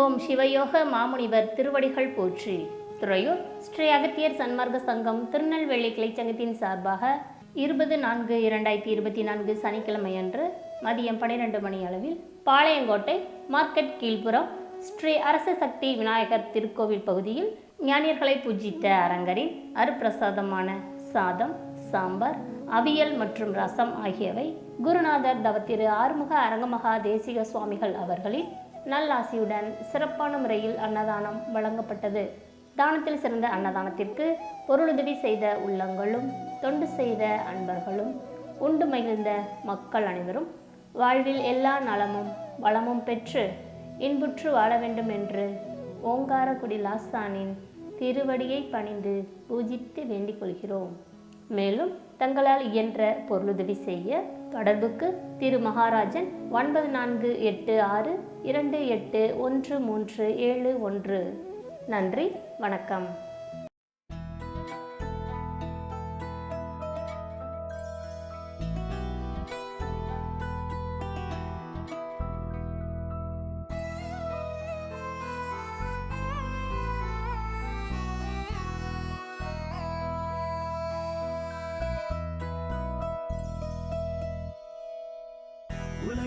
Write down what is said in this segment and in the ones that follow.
ஓம் சிவயோக மாமுனிவர் திருவடிகள் போற்றி. துறையூர் ஸ்ரீ அகத்தியர் சன்மார்க்க சங்கம் திருநெல்வேலி கிளைச்சங்கத்தின் சார்பாக இருபது நான்கு இரண்டாயிரத்தி இருபத்தி நான்கு சனிக்கிழமை அன்று மதியம் பன்னிரெண்டு மணி அளவில் பாளையங்கோட்டை மார்க்கெட் கீழ்ப்புறம் ஸ்ரீ அரச சக்தி விநாயகர் திருக்கோவில் பகுதியில் ஞானியர்களை பூஜித்த அரங்கரின் அருப்பிரசாதமான சாதம் சாம்பார் அவியல் மற்றும் ரசம் ஆகியவை குருநாதர் தவத்திரு ஆறுமுக அரங்கமகா தேசிக சுவாமிகள் அவர்களின் நல்லாசியுடன் சிறப்பான முறையில் அன்னதானம் வழங்கப்பட்டது. தானத்தில் சிறந்த அன்னதானத்திற்கு பொருளுதவி செய்த உள்ளங்களும் தொண்டு செய்த அன்பர்களும் உண்டு மகிழ்ந்த மக்கள் அனைவரும் வாழ்வில் எல்லா நலமும் வளமும் பெற்று இன்புற்று வாழ வேண்டும் என்று ஓங்காரக்குடி லாசானின் திருவடியை பணிந்து பூஜித்து வேண்டிக் கொள்கிறோம். மேலும் தங்களால் இயன்ற பொருளுதவி செய்ய தொடர்புக்கு திரு மகாராஜன் ஒன்பது நான்கு எட்டு ஆறு இரண்டு எட்டு ஒன்று மூன்று ஏழு ஒன்று. நன்றி வணக்கம்.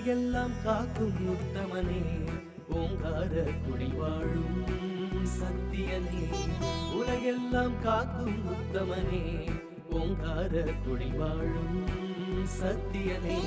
எல்லாம் காக்கும் உத்தமனே. ஓங்கார குடி வாழும் சத்தியனே. உலகெல்லாம் காக்கும் உத்தமனே. ஓங்கார குடி வாழும் சத்தியனே.